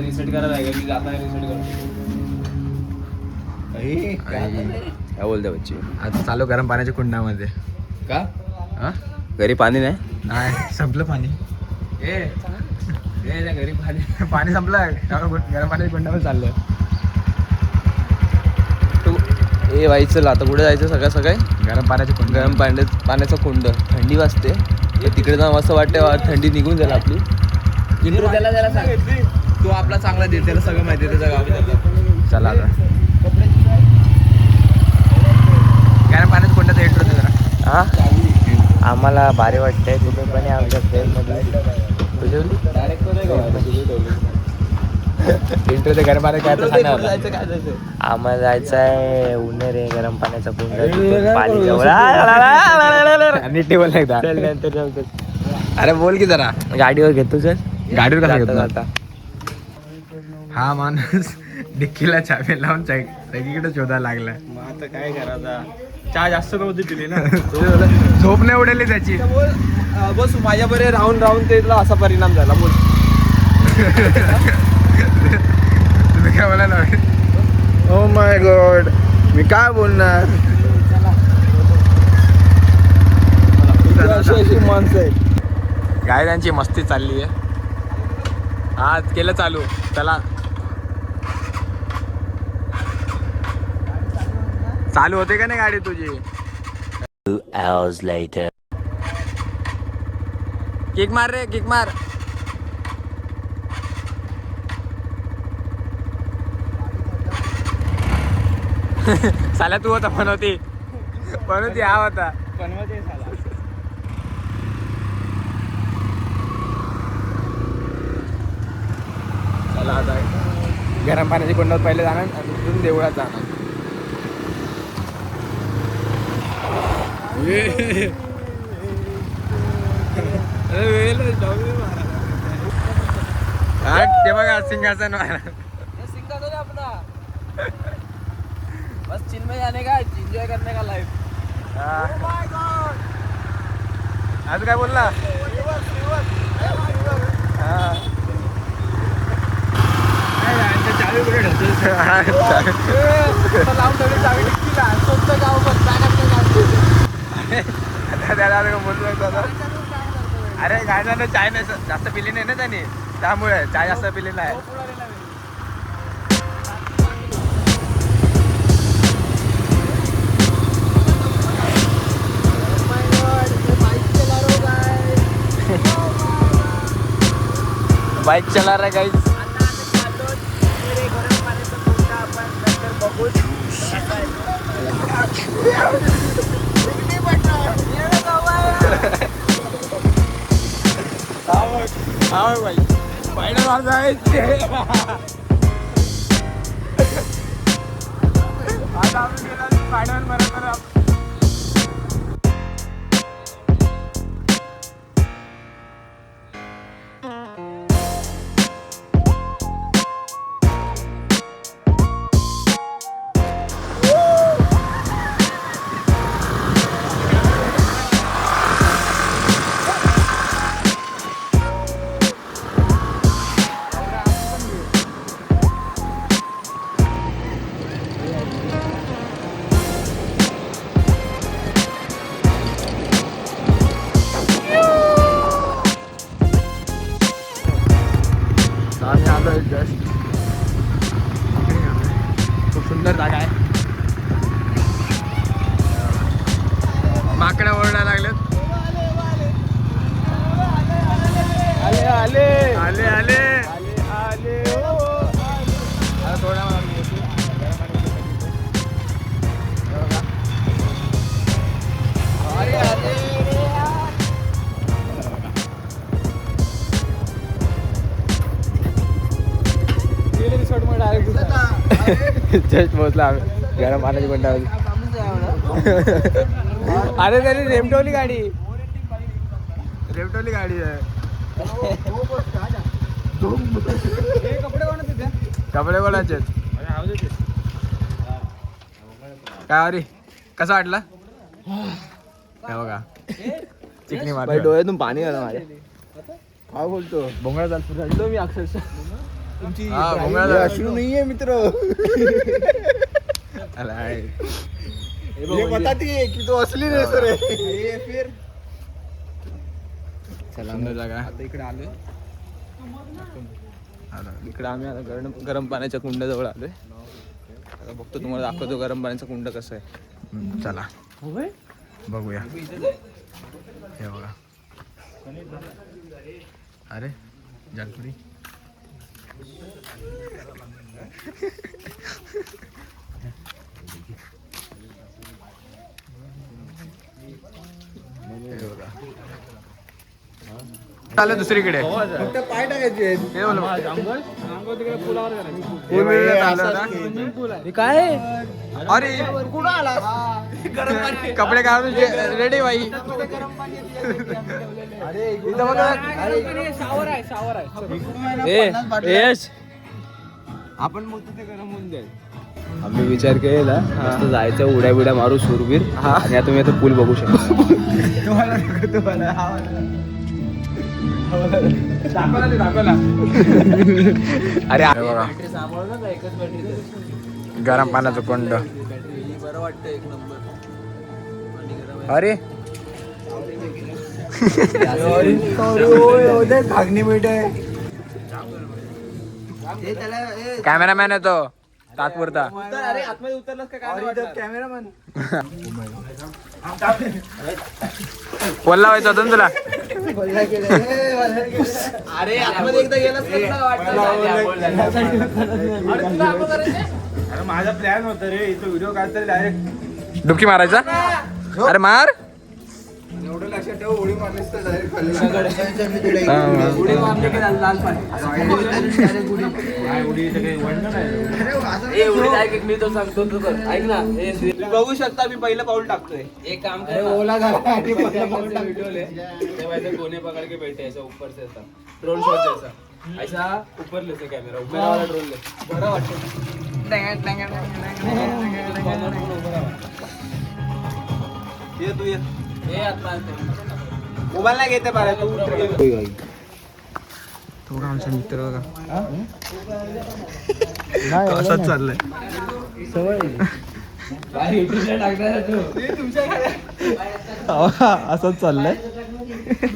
Reset करायला आहे का? जाताना रिसेट करतो. काय बोलते बच्ची? आता चालू गरम पाण्याच्या कुंडामध्ये. का? हा? घरी पाणी नाही? नाही संपलं पाणी. ए ए, त्या घरी पाणी पाणी संपलं. गरम पाण्याच्या कुंडामध्ये चाललं तू ए बाई चल आता कुठे जायचं सकाळ सकाळी? गरम पाण्याचे कुंड. गरम पाण्यात पाण्याचा कुंड. थंडी वाजते. तिकडे जाऊन असं वाटतं वा, थंडी निघून जाईल आपली. त्याला त्याला सांग. तो आपला चांगला दे त्याला सगळं माहिती आहे त्याचं गाव चला आता. गरम पाण्याच्या कुंडाचा इंट्रो दे जरा? हा? आम्हाला भारी वाटतंय. तुम्ही पण आमच्या ट्रेनमध्ये गरम पाण्यात काय तर सांगा आता. आम्हाला जायचं आहे उन्हे रे गरम पाण्याचा कुंड पाणी जवळ. नीट टेबल एकदा. नंतर. अरे बोल की जरा. गाडीवर घेतो चल. गाडीवर कसा घेतो जाता. हा माणूस डिक्कीला चाबी लावून सगळीकडे शोधायला लागलाय मग आता काय करायचा? चहा जास्त नव्हती पिली ना? झोप नाही उडेली त्याची. बस माझ्या बरे राहून राहून ते तुला असा परिणाम झाला बोल. तुम्ही काय बोला ना ओ माय गॉड मी काय बोलणार? माणसं आहेत. त्यांची मस्ती चालली आहे आज केलं चालू. चला. चालू होते का नाही गाडी तुझी? Hours later. किक मार रे किक मार. साला तू होता बनवती बनवती हा होता बनवायचे झाला चला आता. गरम पाण्याची कुंडात पहिले जाणार आणि तिथून देवळात जाणार हा, ते बघा सिंहासन अपना बस चिल में जाने का एंजॉय करने का लाइफ हा. आज काय बोलला? हा. चावी कुठे ठेवतो. लावून ठेवली चावी? टिकली का? स्वतः गाव आता काय बोलू शकतो अरे काय झालं? चाय नाही जास्त पिली नाही ना त्याने. त्यामुळे चाय जास्त पिली नाही बाईक चला रहा गाईज हा भाई पाहिलं माझं आहे ते. आता आम्ही गेलो स्पायडरमॅन बरोबर जस्ट पोहोचला आम्ही. गरम पाण्याची गुंडावली अरे तरी रेमटवली गाडी. रेमटवली गाडी आहे. कपडे कोणाचे काय अरे कसा वाटला? हे बघा. चिकनी मार डोळ्यातून पाणी आलं माझ्या. काय बोलतो? बोंगळा चाल रडलो मी अक्षरशः. तुमची हा, भोंगळा आहे. झाला. अश्रू नाहीये मित्र. ये बताती है की तो असली नाही सर ये फिर सुंदर जागा. आता इकडे आलोय आलो. इकडे आम्ही आता गरम गरम पाण्याच्या कुंडाजवळ आलोय आता बघतो तुम्हाला दाखवतो गरम पाण्याचा कुंड कसं आहे चला बघूया हे बघा अरे जालपुरी बघा. चालेल दुसरीकडे. फक्त पाय टाकायचे. हे काय? अरे. कपडे काढून रेडी बाई. इथं बघा. ए यश. आपण मग तिथे गरम होऊन जाईल. आम्ही विचार केलेला मस्त जायचं उड्या बिड्या मारू सुरबीर. आणि आता तुम्ही आता पूल बघू शकता. तुम्हाला नको तुम्हाला. हा वाला. अरे बघा. गरम पाण्याचं कुंड. बरं वाटतं एक नंबर. अरे कॅमेरामॅन आहे तो तात्पुरता. कॅमेरामॅन पोल लावायचा होता ना तुला. अरे आतमध्ये एकदा? माझा प्लॅन होता रे इथं व्हिडिओ काढता डायरेक्ट डुबकी मारायचा? अरे मार. एवढं लक्षात ठेव उडी मारलीस तर direct खाली. उडी मारली की लाल पाणी. उडी. मी तो सांगतो तू कर. ऐक ना. तुम्ही बघू शकता मी पहिलं पाऊल टाकतोय. एक काम अरे ओला झाला आणि पहिलं पाऊल टाकतोय. वैसे कोने पकड़ के बैठे ऐसा ऊपर से ऐसा. ड्रोन शॉट जैसा. ऐसा ऊपर लेते कैमरा ऊपर वाला ड्रोन ले. बरं वाटतं. ये तू ये. मोबाईल नाही घेते बारा तू आमचा मित्र बघा. असंच चाललंय? असंच चाललंय.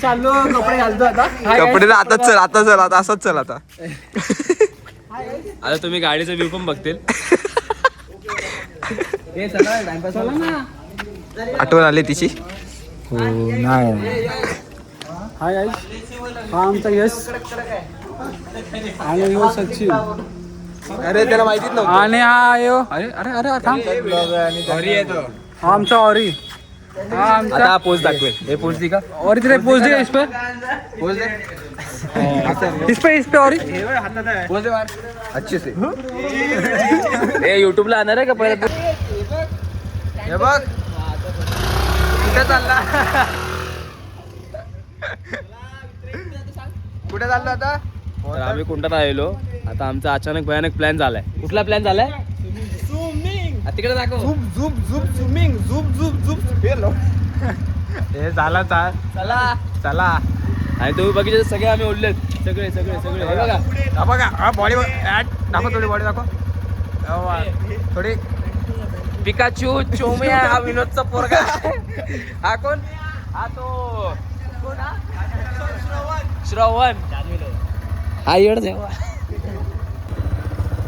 चाललो कपडे घालतो आता. कपडे आताच चल आता चल आता असंच चल आता. आता तुम्ही गाडीचा व्ह्यू पण बघतील. हे आठवण आली तिची. हाय गाईस हा आमचा यश. आणि यो सचिन. अरे त्याला माहितीच नव्हतं. आणि हा यो. अरे अरे अरे थांब. घरी येतो हा आमचा ऑरी हा आमचा आता पोच दाखवेल. हे पोच दी का? और तेरे पोज दे इस पे. दे. इस पे इस पे ऑरी बोल दे मार अच्छे से. हे युट्यूबला आणणार आहे का पहिला हे बघ. कुठे चालला? कुठे चाललो आता? तर आम्ही कुंटात आलेलो. आता आमचा अचानक भयानक प्लॅन झालाय. कुठला प्लॅन झालाय? आ, तिकडे दाखव. झुप झुप झुप स्विमिंग झुप झुप झुप गेलो हे झाला चाल चला. चला. आणि तुम्ही बघितले तर सगळे आम्ही उरलेत सगळे सगळे सगळे. हे बघा. हा बघा. हा बॉडी दाखव थोडी बॉडी दाखव. थोडी. पिकाचू चोमिया हा विनोदचा पोरगा. हा कोण? हा तो. कोण हा? श्रवण. हा येड देवा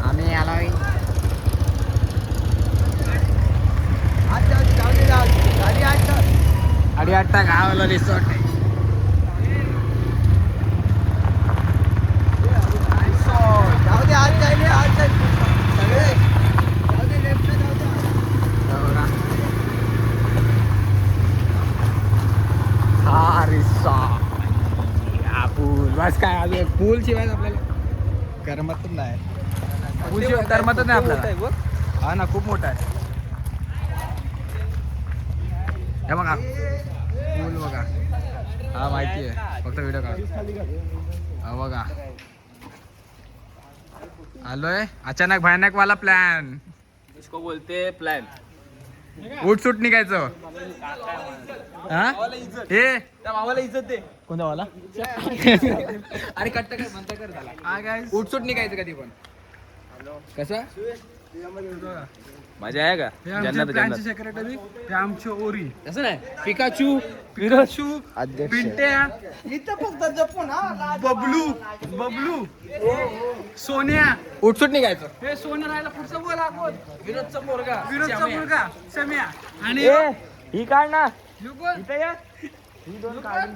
आम्ही आलोय अडी आठटा गावाला रिसॉर्ट आहे जाऊ दे आज जायले आज जायले सगळे जाऊ दे लेफ्ट जाऊ दे हा रिसॉर्ट हा पूल बस काय अजून पूल शिवाय आपल्याला. करमतच नाही. पूल शिवाय करमतच नाही आपल्याला. हा ना खूप मोठा आहे. हे बघा. पूल बघा. हा माहिती आहे. फक्त व्हिडिओ काढ. हा बघा. आलोय? अचानक भयानक वाला प्लॅन इसको बोलते प्लॅन उठसूट निघायचं. हा? भावाला इज्जत दे. कोणत्या भावाला? अरे कट्ट काय म्हणता कर. झाला उठसूट निघायचं कधी पण. कसं? मजा आहे का? जन्नत ब्रँच जन्नत सेक्रेटरी आमचे ओरी. कसं नाही? Pikachu Pikachu Pintya Bablu Bablu. सोन्या. उठसूट निघायचं. हे सोन्या राहिला पुढचा बोला कोण विरोधचा पोरगा विरोधचा मुलगा सम्या. आणि ही काढ ना. कोण?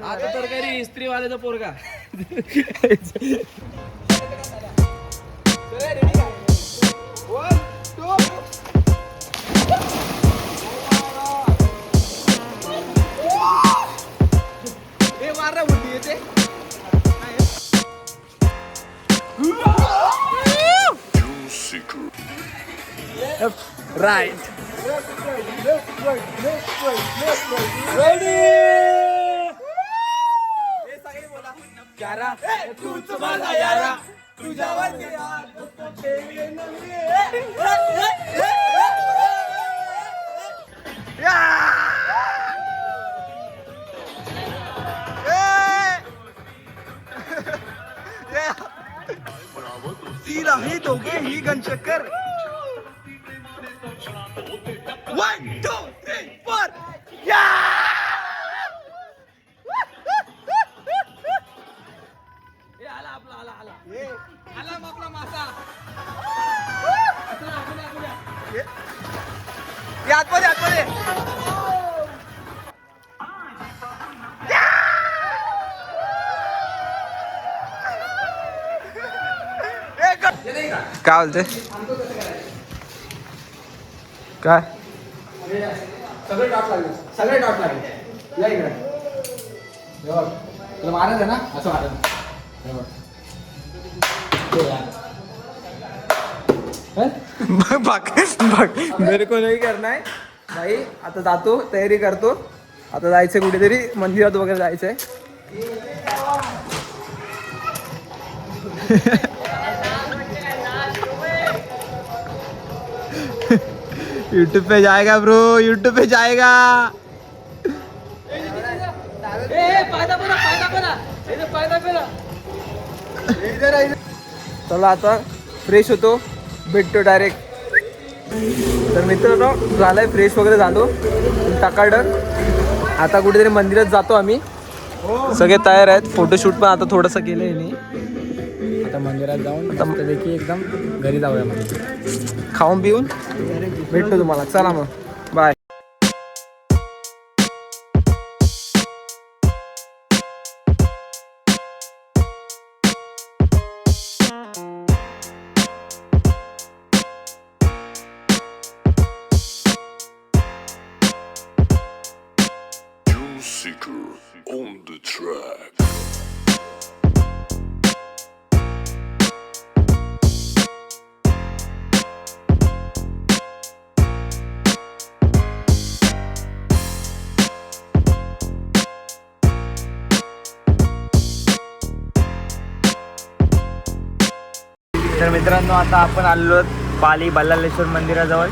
आता तरकारी इस्त्रीवाल्याचा पोरगा. right. Left, right, left, right, left, right, left, right. Ready? यारा तूच माझा यारा तुझ्यावर सीधा ही दोगे ही गन चक्कर गणशंकर वन टू थ्री फोर आतमध्ये आतमध्ये काय बोलते काय? सगळे टॉप लागले. सगळे टॉप लागले. या इकडे. बघ. तुला मारायचं ना? असं बघ. मेरे को नाही करना है. भाई आता जातो तयारी करतो. आता जायचंय कुठेतरी मंदिरात वगैरे जायचंय. यूट्यूब पे जाएगा ब्रो यूट्यूब पे जाएगा. चला आता. फ्रेश होतो. भेटतो डायरेक्ट तर मित्रांनो झालंय फ्रेश वगैरे झालो. टाकाडक आता कुठेतरी मंदिरात जातो आम्ही. सगळे तयार आहेत. फोटोशूट पण आता थोडंसं केलं आहे मंदिरात जाऊन मस्तपैकी एकदम घरी जाऊया मग. खाऊन पिऊन भेटतो तुम्हाला. चला मग. मित्रांनो आता आपण आलो आहोत पाली बल्लालेश्वर मंदिराजवळ.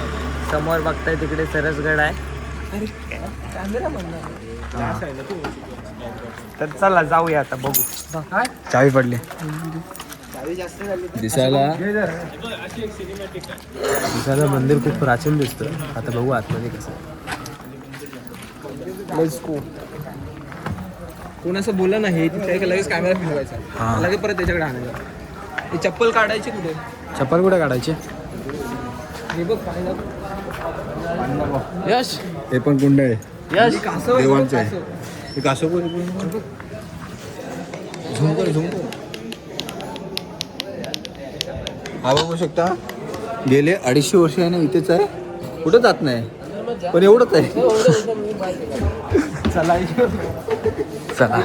समोर बघताय तिकडे सरसगड आहे. तर चला जाऊया आता बघू. चावी पडली. दिसायला दिसायला मंदिर खूप प्राचीन दिसतं. आता बघू आतमध्ये कसं कोण असं बोललं नाही तिथे लगेच कॅमेरा फिरवायचा. लगेच परत त्याच्याकडे आणायचा. ही चप्पल काढायची कुठे? चप्पल कुठे काढायची? हे. यश. हे पण कुंड आहे. यश. देवांचं आहे. हे कासव झूम कर झूम कर हा बघू शकता. गेले अडीचशे वर्ष आहे ना इथेच आहे. कुठं जात नाही. पण एवढंच आहे. चला. चला.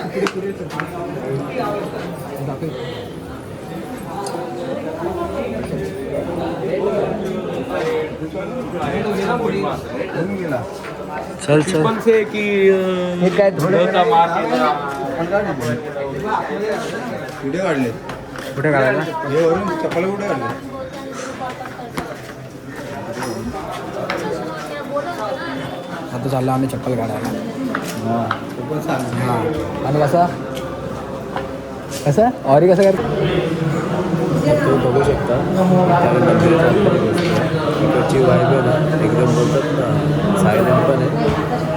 चल चल। हे काय कुठे काढले कुठे काढायला हे वरून चप्पल कुठे काढले आता चाललो आम्ही चप्पल काढायला. हाँ आणि कसा? कसं? ऑरी कसं कर तुम्ही बघू शकता. त्यानंतर वाईब आहे ना एकदम बोलतात ना सायलेंट पण आहे.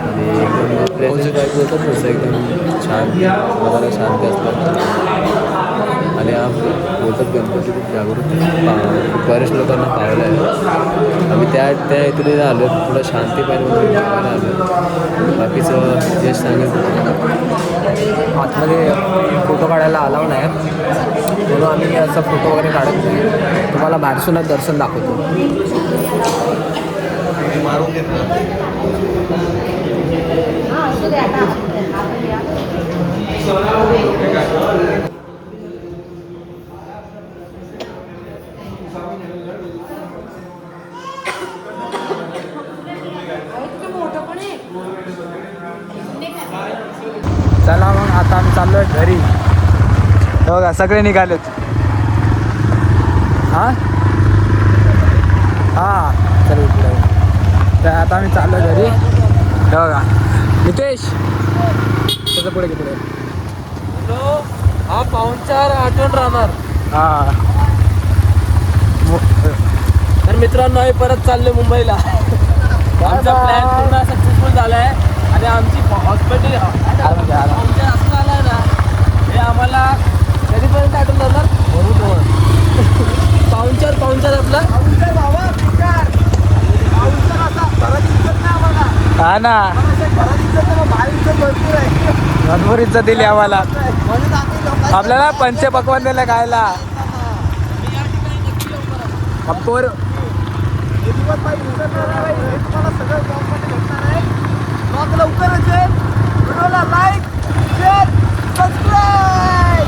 आणि एकदम प्लेझेंट वाईब बोलतात तसं एकदम छान मनाला शांती असतात आणि हा बोलतात गणपती खूप जागृत बऱ्याच लोकांना पाहायला आहे. आम्ही त्या त्या इथे आलो थोडं शांती पाहिजे म्हणून आलो बाकीचं जे सांगितलं आतमध्ये काढायला अलाव नाही. म्हणून आम्ही असं फोटो वगैरे काढत नाही. तुम्हाला बाहेरसूनच दर्शन दाखवतो. चला मग आता आम्ही चाललोय घरी. बघा सगळे निघालेत हा? हा. चल तर आता आम्ही चाललोय घरी. हे बघा. नितेश त्याचं पुढे पुढे हा पाहुणचार आठवण राहणार. हा. तर मित्रांनो आम्ही परत चाललो मुंबईला. आमचा प्लॅन पूर्ण सक्सेसफुल झालाय. आणि आमची हॉस्पिटल आमच्या असं झालंय ना हे आम्हाला कधीपर्यंत आठवण राहणार पाहुणचार पाहुणचार आपला हा ना. भरपूर इज्जत दिली आम्हाला. आपल्याला पंच पकवान दिलं खायला. कपूर. लवकरच लाईक शेअर सबस्क्राईब